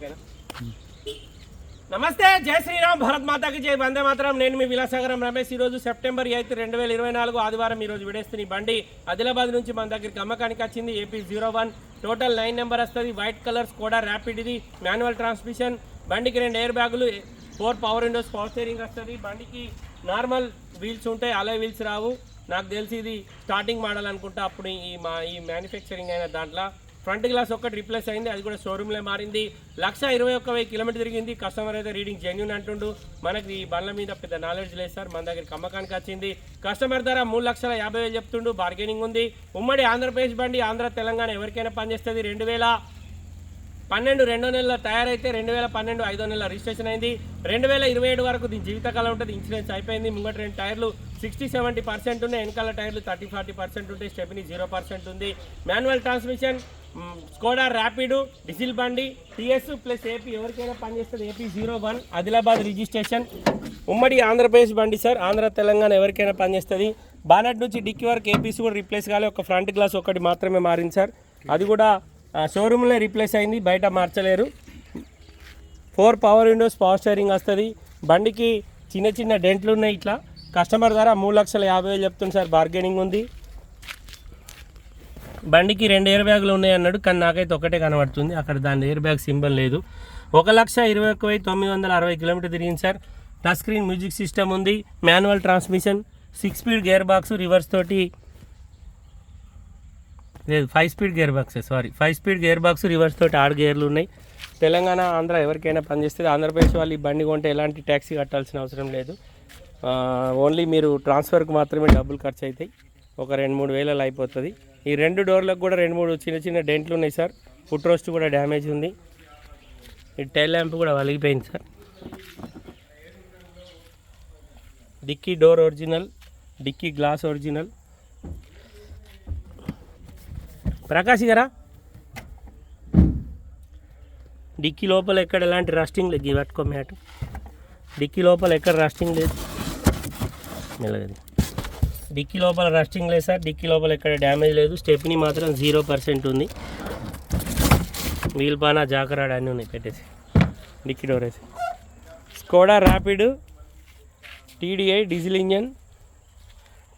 ఓకేనా? నమస్తే జై శ్రీరామ్ భరత్ మాతాకి జై. వందే మాత్రం. నేను మీ విలాసాగరం రమేష్. ఈరోజు సెప్టెంబర్ ఎయిత్ రెండు వేల ఇరవై నాలుగు ఆదివారం ఈరోజు విడేస్తున్న బండి ఆదిలాబాద్ నుంచి మన దగ్గరికి అమ్మకానికి వచ్చింది. AP zero one. Total nine number వస్తుంది. వైట్ కలర్ స్కోడా ర్యాపిడ్ ఇది మాన్యువల్ ట్రాన్స్మిషన్. బండికి రెండు ఎయిర్ బ్యాగులు four power windows power steering వస్తుంది. బండికి నార్మల్ వీల్స్ ఉంటాయి. అలే వీల్స్ రావు. నాకు తెలిసి ఇది స్టార్టింగ్ మోడల్ అనుకుంటా. అప్పుడు ఈ మా ఈ మ్యానుఫ్యాక్చరింగ్ అయిన దాంట్లో. ఫ్రంట్ గ్లాస్ ఒక్కటి రిప్లేస్ అయింది అది కూడా షోరూమ్లో మారింది. లక్ష ఇరవై ఒక్క వెయ్యి కిలోమీటర్ తిరిగింది. కస్టమర్ అయితే రీడింగ్ జెన్యున్ అంటుండు. మనకి ఈ బండ్ల మీద పెద్ద నాలెడ్జ్ లేదు సార్. మన దగ్గర అమ్మకానికి వచ్చింది. కస్టమర్ ధర మూడు లక్షల యాభై వేలు చెప్తుండు. బార్గెనింగ్ ఉంది. ఉమ్మడి ఆంధ్రప్రదేశ్ బండి ఆంధ్ర తెలంగాణ ఎవరికైనా పనిచేస్తుంది? రెండు వేల పన్నెండు రెండో నెలల తయారైతే రెండు వేల పన్నెండు ఐదో నెలల రిజిస్ట్రేషన్ అయింది. రెండు వేల ఇరవై ఏడు వరకు దీని జీవితకాలం ఉంటుంది. ఇన్సూరెన్స్ అయిపోయింది. ముంగట రెండు టైర్లు సిక్స్టీ సెవెంటీ పర్సెంట్ ఉన్నాయి. వెనకాల టైర్లు థర్టీ ఫార్టీ పర్సెంట్ ఉంటాయి. స్టెబినీ జీరో పర్సెంట్ ఉంది. Manual transmission Skoda Rapid diesel బండి టీఎస్ ప్లస్ ఏపీ ఎవరికైనా పనిచేస్తుంది AP zero one Adilabad registration ఉమ్మడి ఆంధ్రప్రదేశ్ బండి సార్ ఆంధ్ర తెలంగాణ ఎవరికైనా పనిచేస్తుంది బానట్ నుంచి డిక్కీ వరకు ఏపీస్ కూడా రీప్లేస్ కాలే. ఒక ఫ్రంట్ గ్లాస్ ఒకటి మాత్రమే మారింది సార్ అది కూడా షోరూమ్లో రీప్లేస్ అయింది బయట మార్చలేరు. Four power windows power steering వస్తుంది. బండికి చిన్న చిన్న డెంట్లు ఉన్నాయి ఇట్లా. కస్టమర్ ధర మూడు లక్షల యాభై వేలు చెప్తుంది సార్ బార్గెనింగ్ ఉంది. బండికి రెండు ఎయిర్ బ్యాగులు ఉన్నాయి అన్నాడు కానీ నాకైతే ఒకటే కనబడుతుంది. అక్కడ దాని ఎయిర్ బ్యాగ్ సింబల్ లేదు. ఒక లక్ష ఇరవై ఒక్క వెయ్యి తొమ్మిది వందల అరవై కిలోమీటర్ తిరిగింది sir. Touch screen music system ఉంది. Manual transmission six speed gear box reverse తోటి. లేదు five speed gear box sorry five speed gear box reverse తోటి ఆరు గేర్లు ఉన్నాయి. తెలంగాణ ఆంధ్ర ఎవరికైనా పనిచేస్తుంది ఆంధ్రప్రదేశ్ వాళ్ళు ఈ బండి కొంటే ఎలాంటి ట్యాక్సీ కట్టాల్సిన అవసరం లేదు. ఓన్లీ మీరు ట్రాన్స్ఫర్కి మాత్రమే డబ్బులు ఖర్చు అవుతాయి ఒక రెండు మూడు వేలలో అయిపోతుంది. ఈ రెండు డోర్లకు కూడా రెండు మూడు చిన్న చిన్న డెంట్లు ఉన్నాయి సార్. ఫుట్ రోస్ట్ కూడా డ్యామేజ్ ఉంది. ఈ టైల్ ల్యాంప్ కూడా వలిగిపోయింది sir. Dicky door original dicky glass original. Prakash గారా? డిక్కీ లోపల ఎక్కడ ఎలాంటి రస్టింగ్ లేదు. ఇవి పట్టుకో మ్యాట్. డిక్కీ లోపల ఎక్కడ రస్టింగ్ లేదు. మెల్లగది డిక్కీ లోపల రస్టింగ్ లేదు సార్. డిక్కీ లోపల ఎక్కడ డ్యామేజ్ లేదు. స్టెప్ని మాత్రం జీరో పర్సెంట్ ఉంది. వీల్ పానా జాకరాడ్ అన్నీ ఉన్నాయి పెట్టేసి. డిక్కీ డోర్ వేసి. Skoda Rapid TDI diesel engine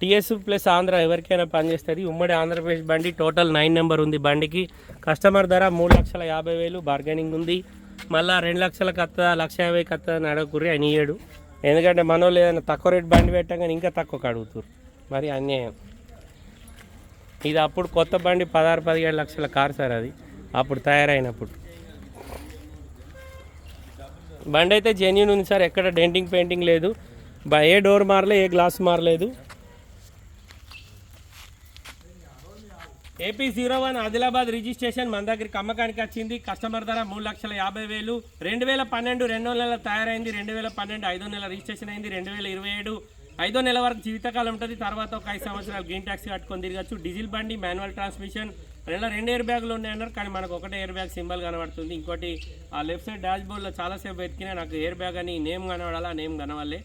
TS plus Andhra ఎవరికైనా పనిచేస్తుంది ఉమ్మడి ఆంధ్రప్రదేశ్ బండి టోటల్ నైన్ నెంబర్ ఉంది బండికి. కస్టమర్ ధర మూడు లక్షల యాభై వేలు. బార్గెనింగ్ ఉంది. మళ్ళీ రెండు లక్షలకు వస్తుందా లక్ష యాభైకి వస్తుందా అని అడగకుర్రి. అని ఇయ్యాడు. ఎందుకంటే మనోళ్ళు ఏదైనా తక్కువ రేట్ బండి పెట్టగానే ఇంకా తక్కువ అడుగుతారు మరి అన్యాయం. ఇది అప్పుడు కొత్త బండి పదహారు పదిహేడు లక్షల కారు సార్ అది. అప్పుడు తయారైనప్పుడు. బండి అయితే జెన్యున్ ఉంది సార్. ఎక్కడ డెంటింగ్ పెయింటింగ్ లేదు. ఏ డోర్ మారలే ఏ గ్లాస్ మారలేదు. AP zero one Adilabad registration మన దగ్గరికి అమ్మకానికి వచ్చింది. కస్టమర్ ధర మూడు లక్షల యాభై వేలు. రెండు వేల పన్నెండు రెండో నెల తయారైంది. రెండు వేల పన్నెండు ఐదో నెల రిజిస్ట్రేషన్ అయింది. రెండు వేల ఇరవై ఏడు ఐదో నెల వరకు జీవితకాలం ఉంటుంది. తర్వాత ఒక ఐదు సంవత్సరాలు గ్రీన్ ట్యాక్సీ కట్టుకొని తిరగచ్చు. డీజిల్ బండి మాన్యువల్ ట్రాన్స్మిషన్ రెండు రెండు ఎయిర్ బ్యాగులు ఉన్నాయన్నారు కానీ మనకు ఒకటే ఎయిర్ బ్యాగ్ సింబల్ కనబడుతుంది. ఇంకోటి ఆ లెఫ్ట్ సైడ్ డాష్ బోర్డ్లో చాలాసేపు వెతికినా నాకు ఎయిర్ బ్యాగ్ అని నేమ్ కనబడాలా. నేమ్ కనవాలే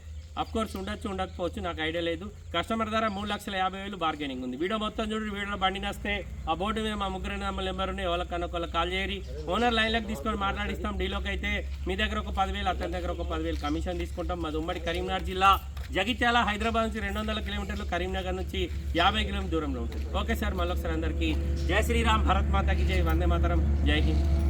కోర్స్ ఉండొచ్చు ఉండకపోవచ్చు నాకు ఐడియా లేదు. కస్టమర్ ధర మూడు లక్షల యాభై వేలు బార్గెనింగ్ ఉంది. వీడియో మొత్తం చూడండి వీడియోలో బండి నస్తే ఆ బోర్డు మీద మా ముగ్గురు నెంబర్ ఉన్నాయి ఎవరికన్నా ఒకళ్ళు కాల్ చేయరి. ఓనర్ లైన్లోకి తీసుకొని మాట్లాడిస్తాం డీలోకి అయితే మీ దగ్గర ఒక పదివేలు అతని దగ్గర ఒక పదివేలు కమిషన్ తీసుకుంటాం. మాది ఉమ్మడి కరీంనగర్ జిల్లా. జగిత్యాల హైదరాబాద్ నుంచి రెండు వందల కిలోమీటర్లు కరీంనగర్ నుంచి యాభై కిలోమీటర్ దూరంలో ఉంటుంది. ఓకే సార్ మళ్ళొకసారి అందరికీ జై శ్రీరామ్ భరత్ మాతకి జై వందే మాతరం జై హింద్.